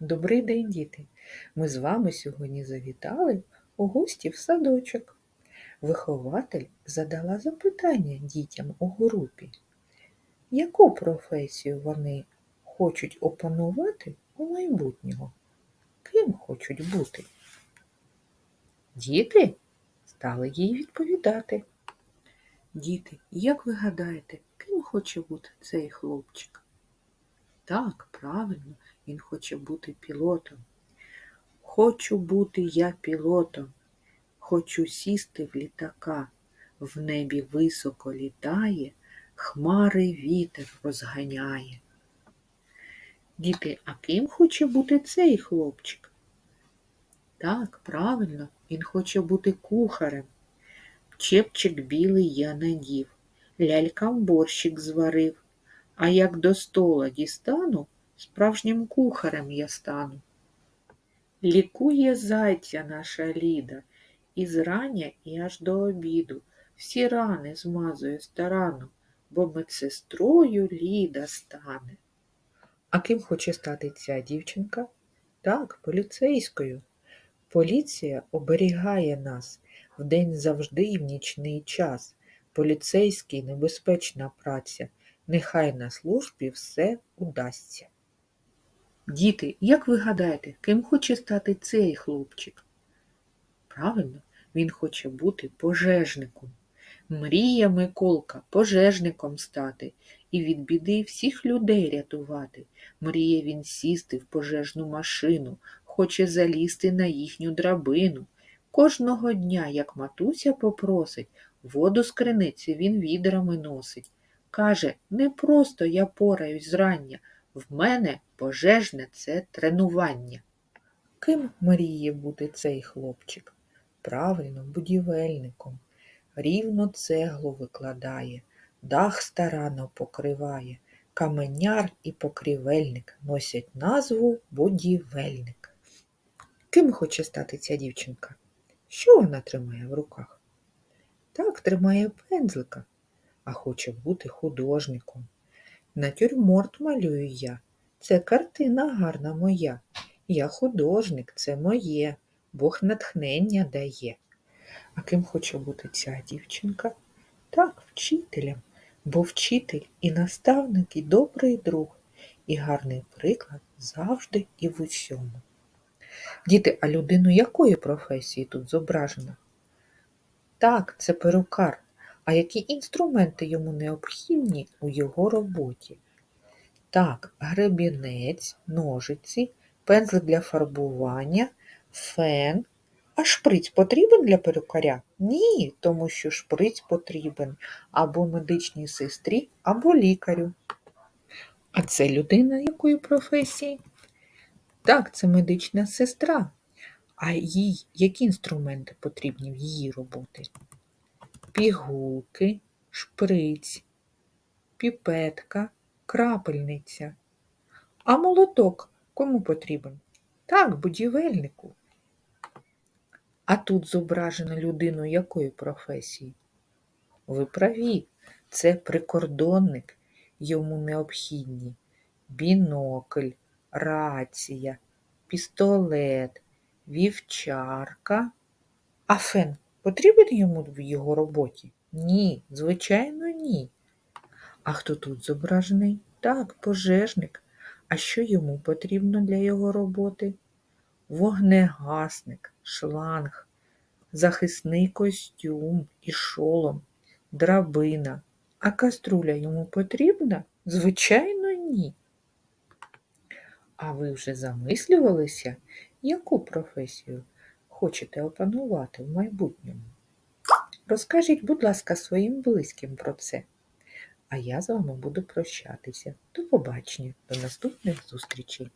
Добрий день, діти! Ми з вами сьогодні завітали у гості в садочок. Вихователь задала запитання дітям у групі. Яку професію вони хочуть опанувати у майбутнього? Ким хочуть бути? Діти стали їй відповідати. Діти, як ви гадаєте, ким хоче бути цей хлопчик? Так, правильно, він хоче бути пілотом. Хочу бути я пілотом, хочу сісти в літака. В небі високо літає, хмари вітер розганяє. Діти, а ким хоче бути цей хлопчик? Так, правильно, він хоче бути кухарем. Чепчик білий я надів, лялькам борщик зварив, а як до стола дістану, справжнім кухарем я стану. Лікує зайця наша Ліда, і зрання і аж до обіду всі рани змазує старанно, бо медсестрою Ліда стане. А ким хоче стати ця дівчинка? Так, поліцейською. Поліція оберігає нас вдень завжди і в нічний час. Поліцейський небезпечна праця. Нехай на службі все удасться. Діти, як ви гадаєте, ким хоче стати цей хлопчик? Правильно, він хоче бути пожежником. Мріє Миколка пожежником стати і від біди всіх людей рятувати. Мріє він сісти в пожежну машину, хоче залізти на їхню драбину. Кожного дня, як матуся попросить, воду з криниці він відрами носить. Каже, не просто я пораюсь зрання, в мене пожежне це тренування. Ким мріє бути цей хлопчик? Правильно, будівельником. Рівно цеглу викладає, дах старанно покриває. Каменяр і покрівельник носять назву будівельник. Ким хоче стати ця дівчинка? Що вона тримає в руках? Так, тримає пензлика, а хоче бути художником. Натюрморт малюю я. Це картина гарна моя. Я художник, це моє, Бог натхнення дає. А ким хоче бути ця дівчинка? Так, вчителем, бо вчитель і наставник, і добрий друг, і гарний приклад завжди і в усьому. Діти, а людину якої професії тут зображено? Так, це перукар. А які інструменти йому необхідні у його роботі? Так, гребінець, ножиці, пензлик для фарбування, фен. А шприць потрібен для перукаря? Ні, тому що шприць потрібен або медичній сестрі, або лікарю. А це людина якої професії? Так, це медична сестра. А їй які інструменти потрібні в її роботі? Пігулки, шприць, піпетка, крапельниця. А молоток кому потрібен? Так, будівельнику. А тут зображено людину якої професії? Ви праві, це прикордонник, йому необхідні бінокль, рація, пістолет, вівчарка. А фен потрібен йому в його роботі? Ні, звичайно, ні. А хто тут зображений? Так, пожежник. А що йому потрібно для його роботи? Вогнегасник, шланг, захисний костюм і шолом, драбина. А каструля йому потрібна? Звичайно, ні. А ви вже замислювалися, яку професію хочете опанувати в майбутньому? Розкажіть, будь ласка, своїм близьким про це. А я з вами буду прощатися. До побачення, до наступних зустрічей!